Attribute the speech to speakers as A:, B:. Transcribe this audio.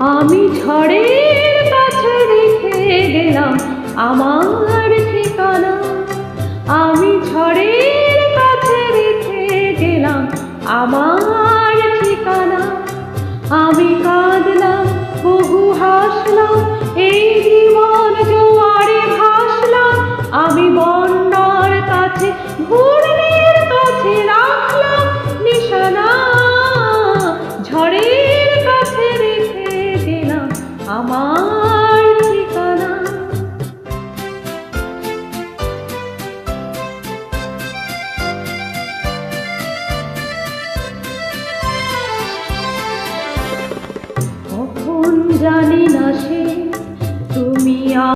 A: আমি ঝড়ের কাছে রেখে গেলাম আমার ঠিকানা। আমি ঝড়ের কাছে রেখে গেলাম আমার ঠিকানা। আমি কাঁদলাম, বহু হাসলাম, এই জীবন জোয়ারে হাসলাম আমি বন্যার কাছে ভুল আমার ঠিকানা। কখন জানি না সে